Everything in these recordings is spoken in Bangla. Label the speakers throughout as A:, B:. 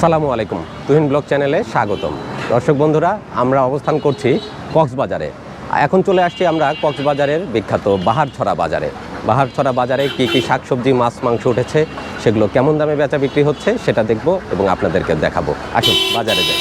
A: আসসালামু আলাইকুম। তুহিন ব্লগ চ্যানেলে স্বাগতম। দর্শক বন্ধুরা, আমরা অবস্থান করছি কক্সবাজারে। এখন চলে আসছি আমরা কক্সবাজারের বিখ্যাত বাহারছড়া বাজারে। বাহারছড়া বাজারে কি কী শাকসবজি, মাছ, মাংস উঠেছে, সেগুলো কেমন দামে বেচা বিক্রি হচ্ছে সেটা দেখব এবং আপনাদেরকে দেখাবো। আসুন, বাজারে যাই।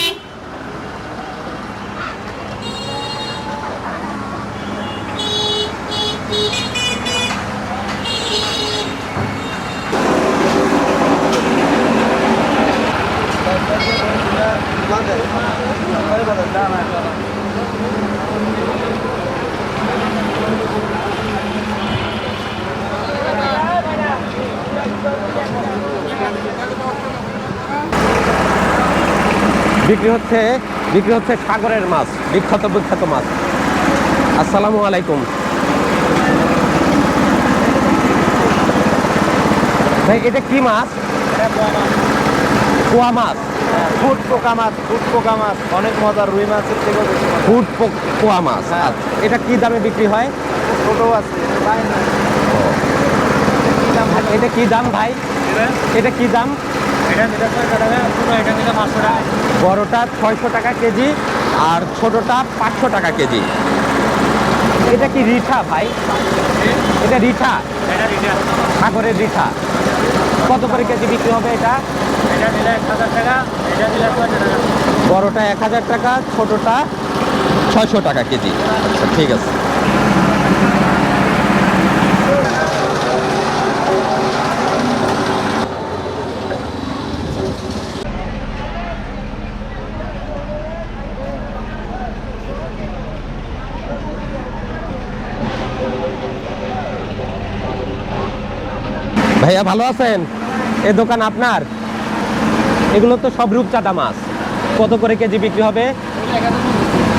A: বিক্রি হচ্ছে বিক্রি হচ্ছে সাগরের মাছ বিখ্যাত বিখ্যাত মাছ। আসসালামু আলাইকুম। ভাই এটা কি মাছ? কুয়া মাছ।
B: ফুট পোকা মাছ ফুট পোকা মাছ অনেক মজার রুই মাছের থেকেও বেশি
A: ফুট পো- কুয়া মাছ।
B: হ্যাঁ।
A: আচ্ছা, এটা কি দামে বিক্রি হয়?
B: ছোট আছে
A: এটা কি দাম ভাই? এটা কি দাম? বড়টা ছয়শো টাকা কেজি আর ছোটটা পাঁচশো টাকা কেজি। এটা কি রিঠা ভাই? এটা রিঠা? সাগরের রিঠা। কত করে কেজি বিক্রি হবে এটা? বড়টা এক হাজার টাকা ছোটটা ছয়শো টাকা কেজি। আচ্ছা ঠিক আছে। ভাইয়া ভালো আছেন? এ দোকান আপনার? এগুলো তো সব রূপচাঁদা মাছ। কত করে কেজি বিক্রি হবে?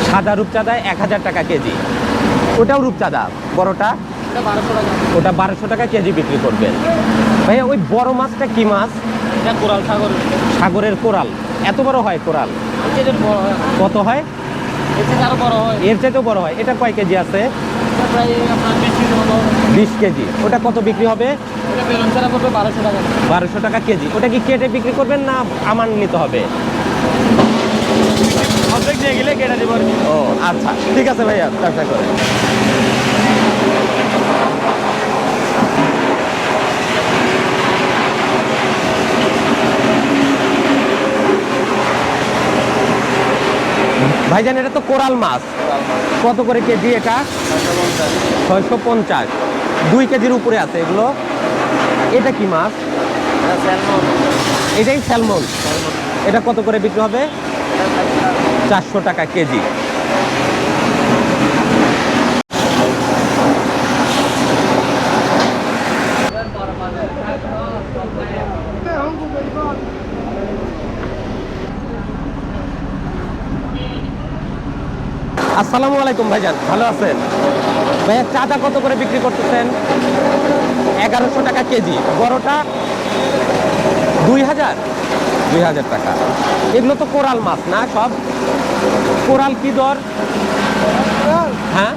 A: সাদা রূপচাঁদা এক হাজার টাকা কেজি। ওটাও রূপচাঁদা। বড়টা? ওটা বারোশো টাকা কেজি বিক্রি করবেন ভাইয়া ওই বড় মাছটা কি মাছ?
B: এটা কোরাল সাগর।
A: সাগরের কোরাল। এত বড় হয় কোরাল?
B: বড়
A: কত হয়?
B: এর আরও বড় হয়।
A: এর চাইতেও বড় হয়। এটা কয় কেজি আছে?
B: বেশি
A: কেজি। ওটা কত বিক্রি হবে?
B: বারোশো টাকা
A: কেজি। ওটা কি কেটে বিক্রি করবেন না আমার নিতে হবে? ও আচ্ছা। ঠিক আছে ভাইয়া ব্যবসা করে ভাইজান, এটা তো কোরাল মাছ। কত করে কেজি এটা? ছয়শো পঞ্চাশ। দুই কেজির উপরে আছে এগুলো। এটা কি মাছ? এটাই স্যালমন। এটা কত করে বিক্রি হবে? চারশো টাকা কেজি। আসসালামু আলাইকুম ভাইজান, ভালো আছেন? ভাইয়া, চাঁদা কত করে বিক্রি করতেছেন? এগারোশো টাকা কেজি, বড়টা দুই হাজার? দুই হাজার টাকা। এগুলো তো কোরাল মাছ না সব? কোরাল কি দর? হ্যাঁ?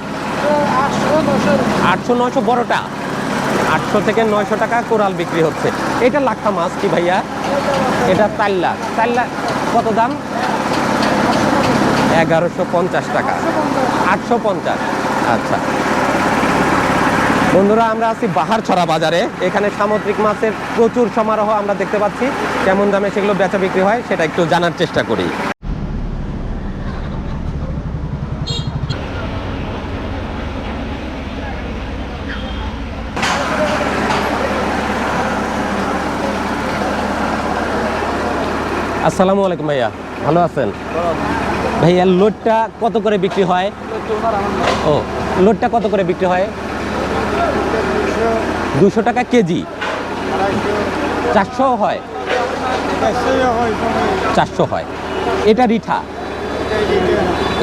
A: আটশো নয়শো বড়টা। আটশো থেকে নয়শো টাকা কোরাল বিক্রি হচ্ছে। এটা লাক্ষা মাছ কি ভাইয়া? এটা তাল্লা তাল্লা কত দাম? এগারোশো পঞ্চাশ টাকা। আটশো পঞ্চাশ। আচ্ছা। বন্ধুরা, আমরা আছি বাহারছড়া বাজারে। এখানে সামুদ্রিক মাছের প্রচুর সমারোহ আমরা দেখতে পাচ্ছি। কেমন দামে সেগুলো বেচা বিক্রি হয় সেটা একটু জানার চেষ্টা করি। আসসালামু আলাইকুম ভাইয়া। ভালো আছেন? ভাইয়া লোডটা কত করে বিক্রি হয়? ও লোডটা কত করে বিক্রি হয়? দুশো টাকা কেজি। চারশো হয়? চারশো হয়। এটা রিঠা?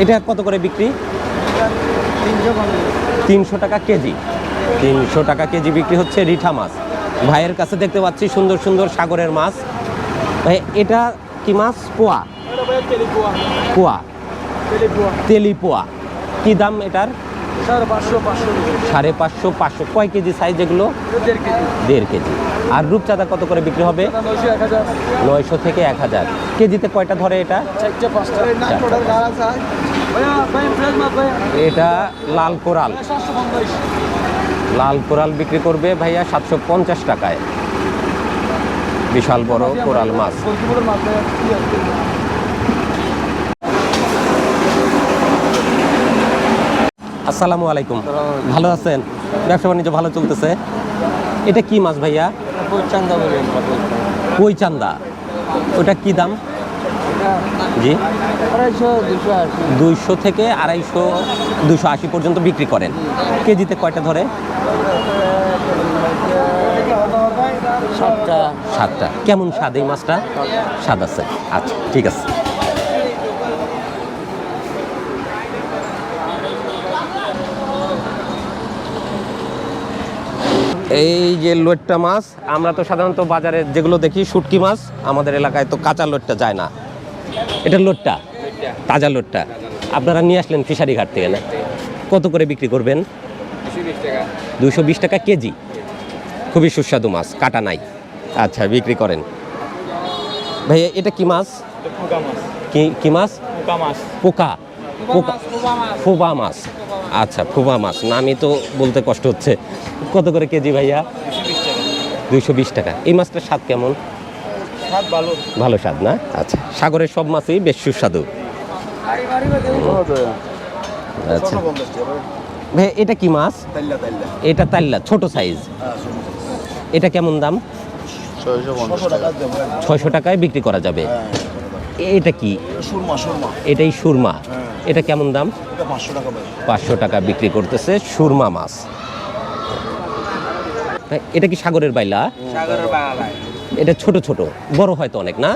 A: এটা কত করে বিক্রি? তিনশো টাকা কেজি। তিনশো টাকা কেজি বিক্রি হচ্ছে রিঠা মাছ। ভাইয়ের কাছে দেখতে পাচ্ছি সুন্দর সুন্দর সাগরের মাছ। ভাই, এটা কি মাছ? পোয়া। পোয়া? তেলি পোয়া কি দাম এটার?
B: সাড়ে পাঁচশো পাঁচশো।
A: কয় কেজি সাইজ এগুলো?
B: দেড় কেজি।
A: আর রূপচাঁদা কত করে বিক্রি হবে?
B: নয়শো এক হাজার।
A: নয়শো থেকে এক হাজার। কেজিতে কয়টা ধরে এটা? এটা লাল কোরাল। লাল কোরাল বিক্রি করবে ভাইয়া সাতশো পঞ্চাশ টাকায়। বিশাল বড় কোরাল মাছ
B: বলতে মাছ ভাইয়া কি আছে?
A: আসসালামু আলাইকুম। ভালো আছেন? ব্যবসা বাণিজ্য ভালো চলতেছে? এটা কি মাছ ভাইয়া? কই চান্দা ওটা কি দাম? জি।
B: আড়াইশো দুশো আশি।
A: দুইশো থেকে আড়াইশো দুশো আশি পর্যন্ত বিক্রি করেন। কেজিতে কয়টা ধরে?
B: সাতটা।
A: সাতটা। কেমন স্বাদ এই মাছটা? স্বাদ আছে। আচ্ছা ঠিক আছে। এই যে লোটটা মাছ আমরা তো সাধারণত বাজারে যেগুলো দেখি শুটকি মাছ আমাদের এলাকায় তো কাঁচা লোটটা যায় না। এটা লোটটা তাজা লোটটা আপনারা নিয়ে আসলেন ফিশারি ঘাট থেকে না? কত করে বিক্রি করবেন? দুশো বিশ টাকা কেজি। খুবই সুস্বাদু মাছ কাটা নাই। আচ্ছা বিক্রি করেন। ভাইয়া এটা কি মাছ? কি কি মাছ?
B: পোকা মাছ।
A: পোকা পোকা। ফোবা মাছ আচ্ছা ফোবা মাছ নামই তো বলতে কষ্ট হচ্ছে। কত করে কেজি ভাইয়া? দুইশো বিশ টাকা। এই মাছটার স্বাদ কেমন?
B: ভালো।
A: ভালো স্বাদ না? আচ্ছা সাগরের সব মাছই বেশ সুস্বাদু। আচ্ছা। ভাই এটা কি মাছ? এটা তাল্লা ছোট সাইজ এটা কেমন দাম? ছয়শো টাকায় বিক্রি করা যাবে। এটা কি?
B: সুরমা সুরমা।
A: এটাই সুরমা। এটা কেমন দাম?
B: পাঁচশো টাকা
A: পাঁচশো টাকা বিক্রি করতেছে সুরমা মাছ। এটা কি সাগরের বাইলা? এটা ছোট ছোট। বড় হয়তো অনেক না?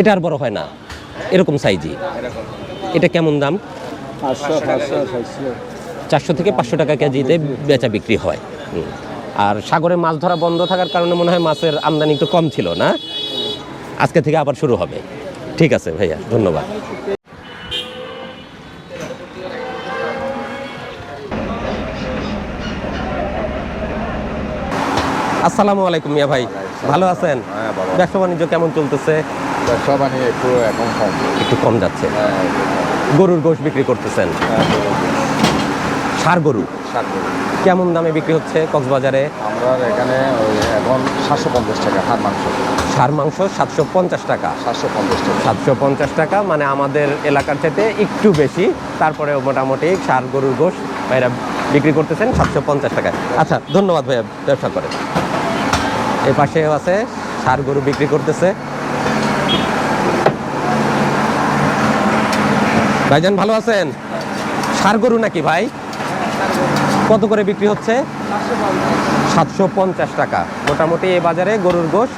B: এটা
A: আর বড় হয় না। এরকম সাইজই। এটা কেমন দাম? চারশো থেকে পাঁচশো টাকা কেজিতে বেচা বিক্রি হয়। হুম। আর সাগরে মাছ ধরা বন্ধ থাকার কারণে মনে হয় মাছের আমদানি একটু কম ছিল না? আজকে থেকে আবার শুরু হবে। ঠিক আছে ভাইয়া ধন্যবাদ। আসসালামু আলাইকুম মিয়া ভাই ভালো আছেন?
C: হ্যাঁ
A: ব্যবসা বাণিজ্য কেমন চলতেছে?
C: ব্যবসা বাণিজ্য একটু এখন কম।
A: একটু কম যাচ্ছে।
C: হ্যাঁ।
A: গরুর গোশ বিক্রি করতেছেন। সার গরু কেমন দামে বিক্রি হচ্ছে কক্সবাজারে?
C: আমরা এখানে এখন সাতশো পঞ্চাশ টাকা হার মাংস।
A: সার মাংস সাতশো পঞ্চাশ টাকা।
C: সাতশো পঞ্চাশ টাকা।
A: সাতশো পঞ্চাশ টাকা মানে আমাদের এলাকার চাইতে একটু বেশি। তারপরে মোটামুটি সার গরুর গোশ ভাইরা বিক্রি করতেছেন সাতশো পঞ্চাশ টাকায়। আচ্ছা ধন্যবাদ ভাইয়া ব্যবসা করে। এই পাশেও আছে সার গরু বিক্রি করতেছে। ভাইজান ভালো আছেন? সার গরু নাকি ভাই? কত করে বিক্রি হচ্ছে? সাতশো পঞ্চাশ টাকা। মোটামুটি এই বাজারে গরুর গোশ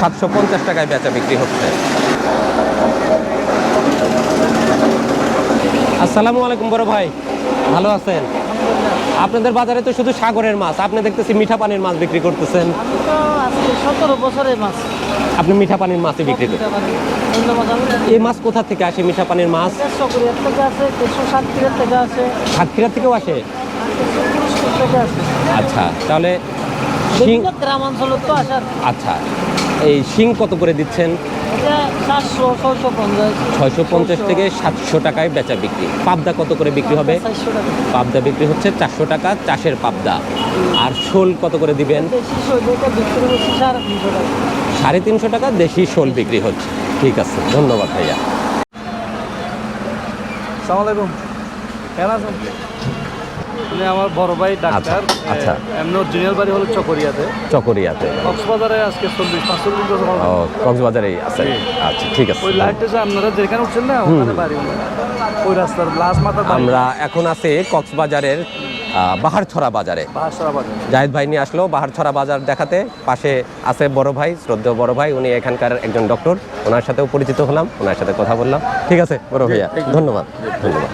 A: সাতশো পঞ্চাশ টাকায় বেচা বিক্রি হচ্ছে। আসসালামু আলাইকুম বড় ভাই। ভালো আছেন? আপনাদের বাজারে তো শুধু সাগরের মাছ আপনি দেখতেছি মিঠা পানির মাছ বিক্রি করতেছেন।
D: সতেরো বছরের মাছ।
A: আপনি মিঠা পানির মাছই বিক্রি করেন। এই মাছ কোথা থেকে আসে মিঠা পানির মাছ?
D: দেড়শো থেকে আছে
A: সাতক্ষীরা থেকেও আসে
D: দেড়শো তিরিশ থেকে আছে
A: আচ্ছা তাহলে শিং
D: বিভিন্ন তো আসার।
A: আচ্ছা এই শিং কত করে দিচ্ছেন?
D: ছয়শো পঞ্চাশ।
A: থেকে সাতশো টাকায় বেচা বিক্রি। পাবদা কত করে বিক্রি হবে? পাবদা বিক্রি হচ্ছে চারশো টাকা চাষের পাবদা। আর শোল কত করে দিবেন?
D: সাড়ে তিনশো টাকা
A: দেশি শোল বিক্রি হচ্ছে। ঠিক আছে ধন্যবাদ ভাইয়া।
B: সালাম আলাইকুম। কেমন আছেন? উনি আমার বড় ভাই ডাক্তার
A: আচ্ছা, আচ্ছা।
B: এমনি অরিজিনাল বাড়ি হলো চকরিয়াতে।
A: চকরিয়াতে।
B: কক্সবাজারে আজকে চল্লিশ পাঁচচল্লিশ বছর।
A: ও কক্সবাজারেই আছে। আচ্ছা ঠিক আছে।
B: ওই লাইটটা যে আপনারা যেখানে উঠছেন না ওখানে বাড়ি ওই রাস্তার লাস্ট বাড়ি।
A: আমরা এখন আছি কক্সবাজারের বাহারছড়া বাজার। জাহিদ ভাই নিয়ে আসলো বাহারছড়া বাজার দেখাতে। পাশে আছে বড় ভাই শ্রদ্ধেয় বড় ভাই উনি এখানকার একজন ডক্টর ওনার সাথেও পরিচিত হলাম ওনার সাথে কথা বললাম। ঠিক আছে বড় ভাইয়া ধন্যবাদ। ধন্যবাদ।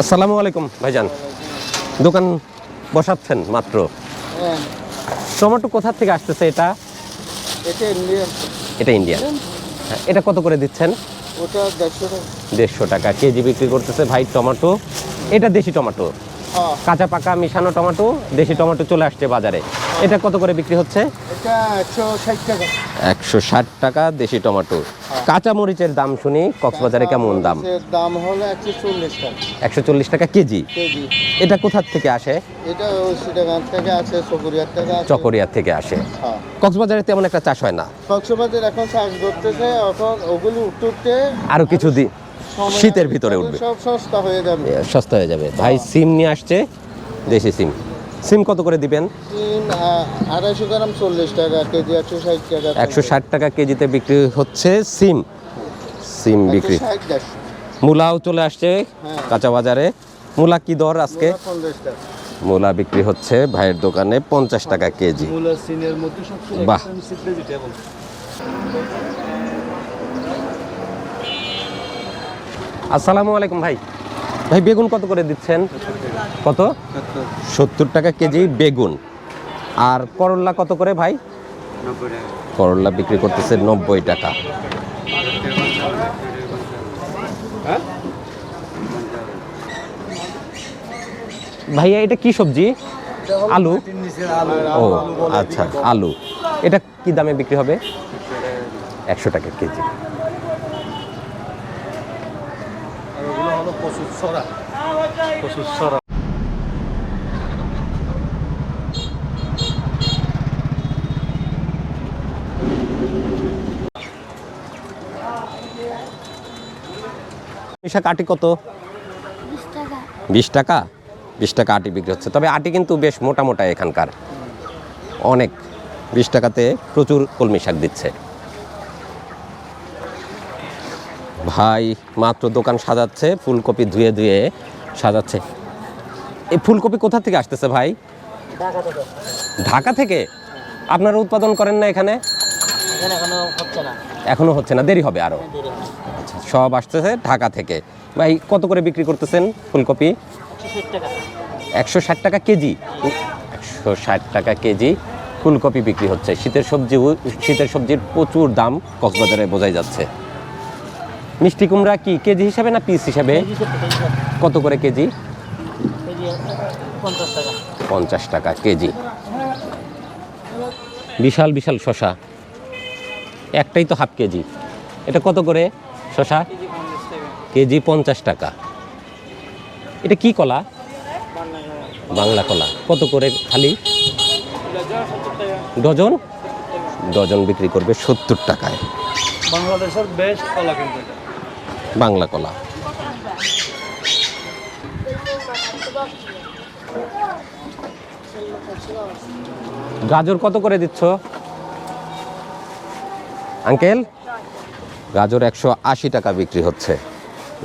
A: আসসালামু আলাইকুম ভাইজান। দোকান বসাচ্ছেন মাত্র। টমেটো কোথা থেকে আসতেছে এটা?
D: এটা ইন্ডিয়ান
A: এটা ইন্ডিয়া হ্যাঁ, এটা কত করে দিচ্ছেন?
C: ওটা দেড়শো টাকা।
A: কেজি বিক্রি করতেছে ভাই টমেটো। এটা দেশি টমেটো।
C: হ্যাঁ।
A: কাঁচা পাকা মিশানো টমেটো দেশি টমেটো চলে আসছে বাজারে। এটা কত করে বিক্রি হচ্ছে?
C: এটা একশো ষাট টাকা।
A: একশো ষাট টাকা দেশি টমেটো। কাঁচা মরিচের দাম শুনি কক্সবাজারে কেমন দাম?
C: দাম হলো একশো চল্লিশ টাকা।
A: একশো চল্লিশ টাকা কেজি?
C: কেজি।
A: এটা কোথার থেকে আসে?
C: এটা সিটাগান থেকে চকুরিয়ার থেকে আছে
A: চকরিয়া থেকে আসে।
C: হ্যাঁ।
A: কক্সবাজারে তেমন একটা চাষ হয় না?
C: কক্সবাজার এখন চাষ করতেছে এখন ওগুলো উঠতে উঠতে
A: আরও কিছু দিন শীতের ভিতরে উঠবে।
C: সব সস্তা হয়ে যাবে।
A: সস্তা হয়ে যাবে। ভাই সিম নিয়ে আসছে দেশি সিম। সিম কত করে দিবেন?
C: আড়াইশো গ্রাম চল্লিশ টাকা কেজি একশো ষাট টাকা।
A: একশো ষাট টাকা কেজিতে বিক্রি হচ্ছে সিম। সিম বিক্রি। মূলাও চলে আসছে
C: হ্যাঁ।
A: কাঁচা বাজারে। মূলা কি দর আজকে? মূলা বিক্রি হচ্ছে ভাইয়ের দোকানে পঞ্চাশ টাকা কেজি।
B: মূলা সিনের মধ্যে সবচেয়ে
A: বাহ। আসসালামু আলাইকুম ভাই। ভাই, বেগুন কত করে দিচ্ছেন? কত? সত্তর টাকা কেজি বেগুন। আর করল্লা কত করে ভাই? করল্লা বিক্রি করতেছে নব্বই টাকা। ভাইয়া, এটা কি সবজি? আলু? ও আচ্ছা আলু। এটা কি দামে বিক্রি হবে? একশো টাকা কেজি।
B: ওগুলো হলো সরা প্রচুর সরা
A: মিশা কাটি কত?
E: বিশ টাকা।
A: বিশ টাকা? বিশ টাকা আটি বিক্রি হচ্ছে। তবে আটি কিন্তু বেশ মোটা মোটা এখানকার। অনেক। বিশ টাকাতে প্রচুর কলমি শাক দিচ্ছে। ভাই মাত্র দোকান সাজাচ্ছে ফুলকপি ধুয়ে ধুয়ে সাজাচ্ছে। এই ফুলকপি কোথা থেকে আসতেছে ভাই?
D: ঢাকা থেকে।
A: আপনারা উৎপাদন করেন না এখানে?
D: এখানে হচ্ছে না।
A: দেরি হবে আরও সব আসতেছে ঢাকা থেকে। ভাই কত করে বিক্রি করতেছেন ফুলকপি?
D: একশো ষাট টাকা।
A: কেজি? একশো ষাট টাকা কেজি ফুলকপি বিক্রি হচ্ছে। শীতের সবজি শীতের সবজির প্রচুর দাম কক্সবাজারে বোঝাই যাচ্ছে। মিষ্টি কুমড়া কি? কেজি হিসাবে না পিস হিসাবে? কত করে কেজি?
D: পঞ্চাশ টাকা।
A: কেজি। বিশাল বিশাল শশা একটাই তো হাফ কেজি। এটা কত করে শশা কেজি পঞ্চাশ টাকা। এটা কি কলা? বাংলা কলা। কত করে খালি? Dozen dozen? বিক্রি করবে সত্তর টাকায়।
B: বাংলাদেশের বেস্ট কলা কিন্তু।
A: বাংলা কলা। গাজর কত করে দিচ্ছ? আঙ্কেল? গাজর একশো আশি টাকা বিক্রি হচ্ছে।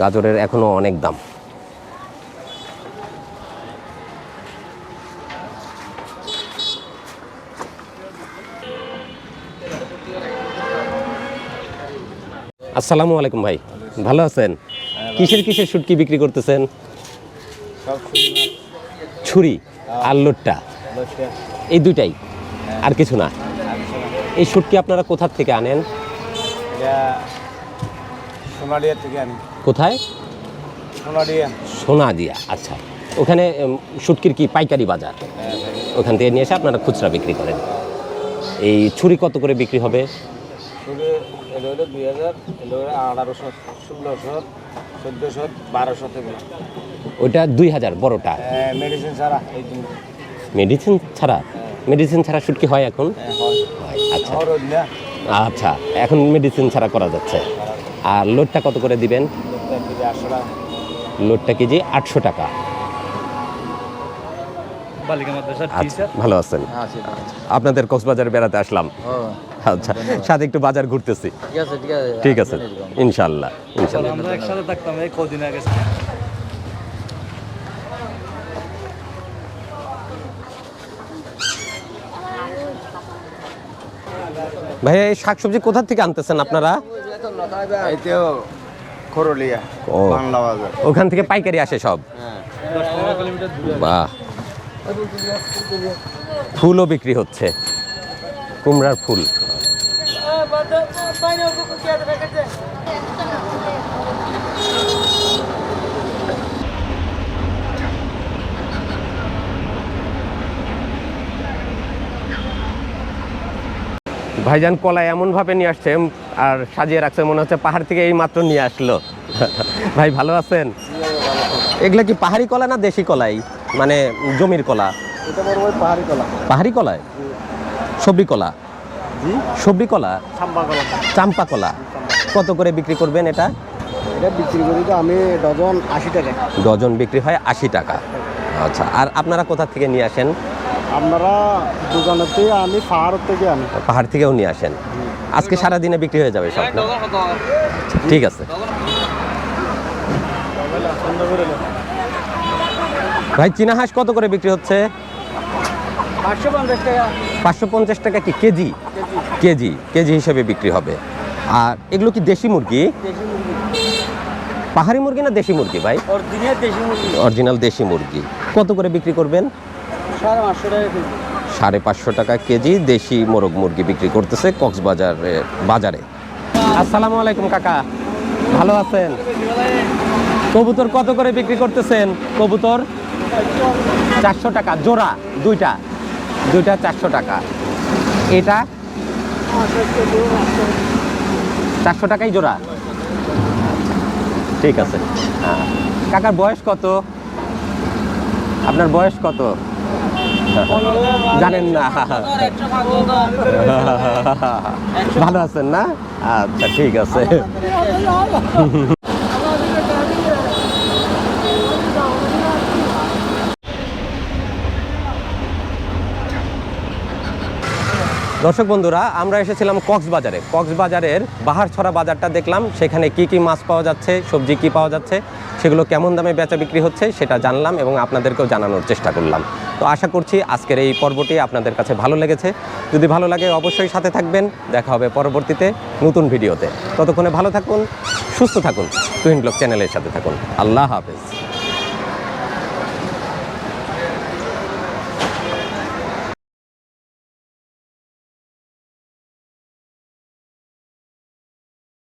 A: গাজরের এখনও অনেক দাম। আসসালামু আলাইকুম ভাই। ভালো আছেন? কিসের কিসের শুটকি বিক্রি করতেছেন? ছুরি আর লোটটা। এই দুইটাই আর কিছু না। এই শুটকি আপনারা কোথার থেকে আনেন?
C: এটা থেকে আনি।
A: কোথায়? সোনা দিয়া আচ্ছা। ওখানে শুটকির কি পাইকারি বাজার? ওখান থেকে নিয়ে এসে আপনারা খুচরা বিক্রি করেন। এই ছুরি কত করে বিক্রি হবে?
C: হলো দুই হাজার হলো আঠারোশো ষোলোশো চোদ্দোশো বারোশো থেকে।
A: ওইটা দুই হাজার বড়টা?
C: মেডিসিন ছাড়া এই জন্য
A: মেডিসিন ছাড়া? মেডিসিন ছাড়া শুটকি হয় এখন?
C: হ্যাঁ, হয়।
A: হয়, আচ্ছা।
C: হয় না
A: আচ্ছা এখন মেডিসিন ছাড়া করা যাচ্ছে। আর লোডটা কত করে দিবেন? লোডটা কেজি আটশো টাকা। ভালো আছেন? আপনাদের কক্সবাজারে বেড়াতে আসলাম। আচ্ছা সাথে একটু বাজার ঘুরতেছি।
C: ঠিক আছে
A: ইনশাল্লাহ ইনশাল্লাহ।
B: একসাথে থাকতাম এই কদিন আগে।
A: ভাইয়া এই শাকসবজি কোথা থেকে আনতেছেন আপনারা?
C: এই তো খরলিয়া
A: ও।
C: বাংলা বাজার।
A: ওখান থেকে পাইকারি আসে সব?
B: দূরে।
A: বাহ ফুলও বিক্রি হচ্ছে। কুমড়ার ফুল। ভাইজান কলা এমনভাবে নিয়ে আসছে, আর সাজিয়ে রাখছে, মনে হচ্ছে পাহাড় থেকে এই মাত্র নিয়ে আসলো। ভাই, ভালো আছেন? এগুলা কি পাহাড়ি কলা না দেশি কলাই? মানে জমির কলা?
B: পাহাড়ি কলা।
A: পাহাড়ি কলায়? সবরি কলা? সবরি কলা? চাম্পা কলা। কত করে বিক্রি করবেন এটা?
B: এটা বিক্রি করি তো আমি ডজন আশি টাকা।
A: ডজন বিক্রি হয় আশি টাকা। আচ্ছা আর আপনারা কোথা থেকে নিয়ে আসেন?
B: আপনারা দোকানের থেকে আনি পাহাড় থেকে আনি।
A: পাহাড় থেকেও নিয়ে আসেন। আজকে সারা দিনে বিক্রি হয়ে যাবে সব? ঠিক আছে। ভাই চীনা হাঁস কত করে বিক্রি হচ্ছে?
B: পাঁচশো পঞ্চাশ টাকা।
A: কি কেজি? কেজি। কেজি হিসেবে বিক্রি হবে। আর এগুলো কি দেশি মুরগি? পাহাড়ি মুরগি না দেশি মুরগি ভাই? অরিজিনাল দেশি মুরগি। কত করে বিক্রি করবেন?
B: সাড়ে পাঁচশো টাকা কেজি।
A: সাড়ে পাঁচশো টাকা কেজি দেশি মোরগ মুরগি বিক্রি করতেছে কক্সবাজার বাজারে। আসসালামু আলাইকুম কাকা। ভালো আছেন? কবুতর কত করে বিক্রি করতেছেন? কবুতর? চারশো টাকা জোড়া দুইটা দুইটা চারশো টাকা। এটা চারশো টাকাই জোড়া। ঠিক আছে। হ্যাঁ। কাকার বয়স কত? আপনার বয়স কত? জানেন না। ভালো আছেন না? আচ্ছা ঠিক আছে। দর্শক বন্ধুরা, আমরা এসেছিলাম কক্সবাজারে। কক্সবাজারের বাহারছড়া বাজারটা দেখলাম, সেখানে কি কি মাছ পাওয়া যাচ্ছে, সবজি কি পাওয়া যাচ্ছে, সেগুলো কেমন দামে বেচা বিক্রি হচ্ছে সেটা জানলাম এবং আপনাদেরকেও জানানোর চেষ্টা করলাম। তো আশা করছি আজকের এই পর্বটি আপনাদের কাছে ভালো লেগেছে। যদি ভালো লাগে অবশ্যই সাথে থাকবেন। দেখা হবে পরবর্তীতে নতুন ভিডিওতে। ততক্ষণে ভালো থাকুন, সুস্থ থাকুন। তুহিন ব্লগ চ্যানেলের সাথে থাকুন। আল্লাহ হাফেজ।